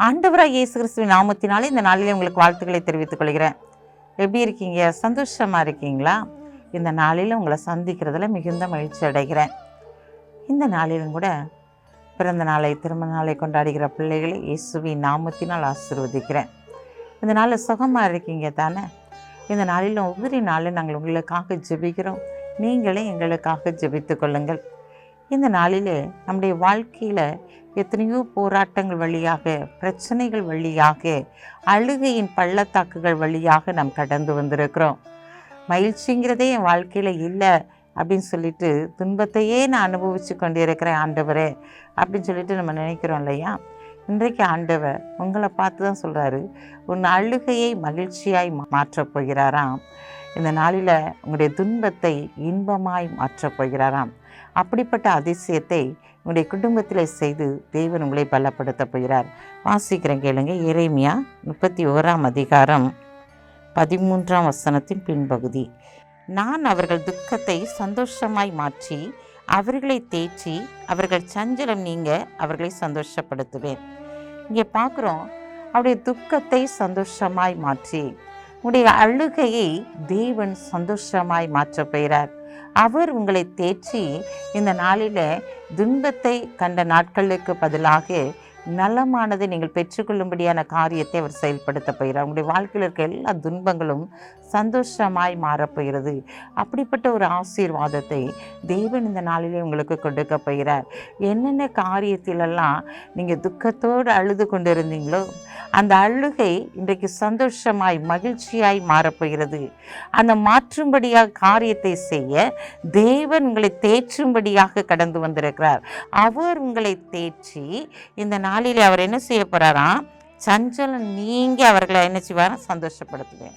ஆண்டவராக இயேசு கிறிஸ்துவின் நாமத்தினாலே இந்த நாளிலே உங்களுக்கு வாழ்த்துக்களை தெரிவித்துக் கொள்கிறேன். எப்படி இருக்கீங்க? சந்தோஷமாக இருக்கீங்களா? இந்த நாளில் உங்களை சந்திக்கிறதுல மிகுந்த மகிழ்ச்சி அடைகிறேன். இந்த நாளிலும் கூட பிறந்த நாளை திருமண நாளை கொண்டாடுகிற பிள்ளைகளை இயேசுவின் நாமத்தினால் ஆசிர்வதிக்கிறேன். இந்த நாளில் சுகமாக இருக்கீங்க தானே? இந்த நாளில் ஒவ்வொரு நாளும் நாங்கள் உங்களுக்காக ஜெபிக்கிறோம். நீங்களே எங்களுக்காக ஜெபித்து கொள்ளுங்கள். இந்த நாளிலே நம்முடைய வாழ்க்கையில் எத்தனையோ போராட்டங்கள் வழியாக பிரச்சனைகள் வழியாக அழுகையின் பள்ளத்தாக்குகள் வழியாக நாம் கடந்து வந்திருக்கிறோம். மகிழ்ச்சிங்கிறதே என் வாழ்க்கையில் இல்லை அப்படின்னு சொல்லிட்டு துன்பத்தையே நான் அனுபவித்து கொண்டிருக்கிறேன் ஆண்டவரே அப்படின்னு சொல்லிட்டு நம்ம நினைக்கிறோம் இல்லையா? இன்றைக்கு ஆண்டவர் உங்களை பார்த்து தான் சொல்கிறாரு உன் அழுகையை மகிழ்ச்சியாய் மாற்றப் போகிறாராம். இந்த நாளில் உங்களுடைய துன்பத்தை இன்பமாய் மாற்றப் போகிறாராம். அப்படிப்பட்ட அதிசயத்தை உங்களுடைய குடும்பத்தில் செய்து தேவன் உங்களை பலப்படுத்தப் போகிறார். வாசிக்கிறேன் கேளுங்க. இறைமையா முப்பத்தி ஓராம் அதிகாரம் பதிமூன்றாம் வசனத்தின் பின்பகுதி. நான் அவர்கள் துக்கத்தை சந்தோஷமாய் மாற்றி அவர்களை தேய்ச்சி அவர்கள் சஞ்சலம் நீங்க அவர்களை சந்தோஷப்படுத்துவேன். இங்கே பார்க்குறோம். அவருடைய துக்கத்தை சந்தோஷமாய் மாற்றி உடைய அழுகையை தேவன் சந்தோஷமாய் மாற்றப் போகிறார். அவர் உங்களை தேற்றி இந்த நாளில் துன்பத்தை கண்ட நாட்களுக்கு பதிலாக நலமானதை நீங்கள் பெற்றுக்கொள்ளும்படியான காரியத்தை அவர் செயல்படுத்த போகிறார். உங்களுடைய வாழ்க்கையில் இருக்க எல்லா துன்பங்களும் சந்தோஷமாய் மாறப்போகிறது அப்படிப்பட்ட ஒரு ஆசீர்வாதத்தை தேவன் இந்த நாளிலே உங்களுக்கு கொடுக்க போகிறார். என்னென்ன காரியத்திலெல்லாம் நீங்கள் துக்கத்தோடு அழுது கொண்டு இருந்தீங்களோ அந்த அழுகை இன்றைக்கு சந்தோஷமாய் மகிழ்ச்சியாய் மாறப்போகிறது அந்த மாற்றும்படியாக காரியத்தை செய்ய தேவன் உங்களை தேற்றும்படியாக கடந்து வந்திருக்கிறார். அவர் உங்களை தேற்றி இந்த நாள் நாளிலே அவர் என்ன செய்ய போகிறாராம் சஞ்சலம் நீங்கள் அவர்களை என்ன செய்வார்? சந்தோஷப்படுத்துவேன்.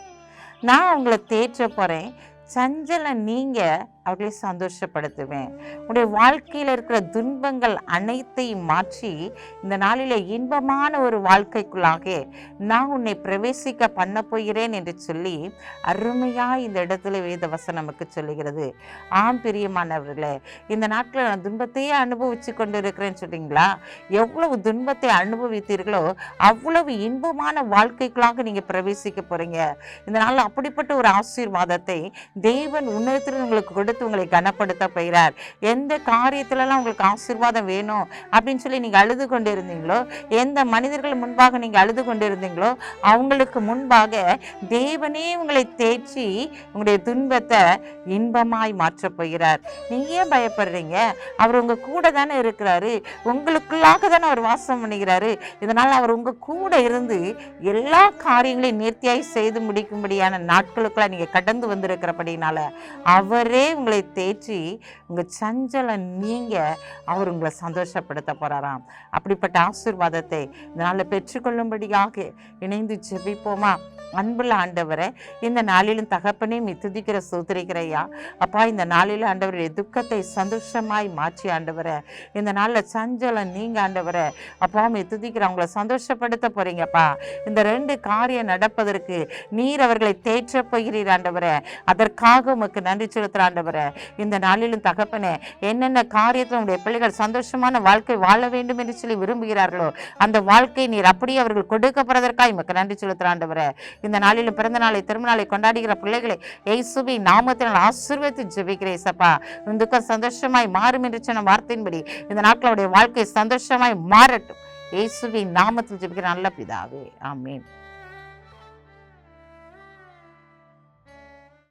நான் அவங்கள தேற்ற போகிறேன் சஞ்சலம் நீங்கள் அவர்களை சந்தோஷப்படுத்துவேன். உடைய வாழ்க்கையில் இருக்கிற துன்பங்கள் அனைத்தையும் மாற்றி இந்த நாளில் இன்பமான ஒரு வாழ்க்கைக்குள்ளாக நான் உன்னை பிரவேசிக்க பண்ண போகிறேன் என்று சொல்லி அருமையாக இந்த இடத்துல வேத வசனம் நமக்கு சொல்லுகிறது. ஆம் பிரியமானவர்களே இந்த நாட்டில் நான் துன்பத்தையே அனுபவித்து கொண்டு இருக்கிறேன்னு சொல்றீங்களா? எவ்வளவு துன்பத்தை அனுபவித்தீர்களோ அவ்வளவு இன்பமான வாழ்க்கைக்குள்ளாக நீங்கள் பிரவேசிக்க போறீங்க. இந்த நாளில் அப்படிப்பட்ட ஒரு ஆசீர்வாதத்தை தேவன் உன்னதத்தில் உங்களுக்கு கொடுத்து உங்களை கனப்படுத்த போகிறார். எந்த காரியத்திலலாம் உங்களுக்கு ஆசீர்வாதம் வேணும் அப்படின்னு சொல்லி நீங்கள் அழுது கொண்டு இருந்தீங்களோ எந்த மனிதர்கள் முன்பாக நீங்கள் அழுது கொண்டு இருந்தீங்களோ அவங்களுக்கு முன்பாக தேவனே உங்களை தேய்ச்சி உங்களுடைய துன்பத்தை இன்பமாய் மாற்றப் போகிறார். நீங்கள் ஏன் பயப்படுறீங்க? அவர் உங்க கூட தானே இருக்கிறாரு. உங்களுக்குள்ளாக தானே அவர் வாசம் பண்ணுகிறாரு. இதனால் அவர் உங்க கூட இருந்து எல்லா காரியங்களையும் நேர்த்தியாய் செய்து முடிக்கும்படியான நாட்களுக்குள்ள நீங்கள் கடந்து வந்திருக்கிறபடினால அவரே உங்களை தேற்றி உங்கள் சஞ்சலம் நீங்க அவர் உங்களை சந்தோஷப்படுத்த போகிறாராம் அப்படிப்பட்ட ஆசீர்வாதத்தை இதனால் பெற்றுக்கொள்ளும்படியாக இணைந்து ஜெபிப்போமா? அன்புள்ள ஆண்டவரை இந்த நாளிலும் தகப்பனே மித்துதிக்கிற சோதரிக்கிறையா அப்பா இந்த நாளில் ஆண்டவருடைய துக்கத்தை சந்தோஷமாய் மாற்றி ஆண்டவரை. இந்த நாளில் சஞ்சலம் நீங்க ஆண்டவரை. அப்பா மித்துதிக்கிற அவங்கள சந்தோஷப்படுத்த போறீங்கப்பா இந்த ரெண்டு காரியம் நடப்பதற்கு நீர் அவர்களை தேற்ற போகிறீர் ஆண்டவரை. அதற்காக உமக்கு நன்றி செலுத்துற ஆண்டவரை. இந்த நாளிலும் தகப்பனே என்னென்ன காரியத்தில் உங்களுடைய பிள்ளைகள் சந்தோஷமான வாழ்க்கை வாழ வேண்டும் என்று சொல்லி விரும்புகிறார்களோ அந்த வாழ்க்கை நீர் அப்படியே அவர்கள் கொடுக்கப்படுறதற்காக உமக்கு நன்றி செலுத்துற ஆண்டவரை. இந்த நாளிலும் பிறந்த நாளை திருமணாலை கொண்டாடுகிற பிள்ளைகளை ஏசுபி நாமத்தினால் ஆசீர்வதித்து ஜெபிக்கிறேன் சப்பா இந்த துக்கம் சந்தோஷமாய் மாறும் என்று சொன்ன வார்த்தையின்படி இந்த நாட்களுடைய வாழ்க்கை சந்தோஷமாய் மாறட்டும். இயேசுவின் நாமத்தில் ஜெபிக்கிற நல்ல பிதாவே. ஆமென்.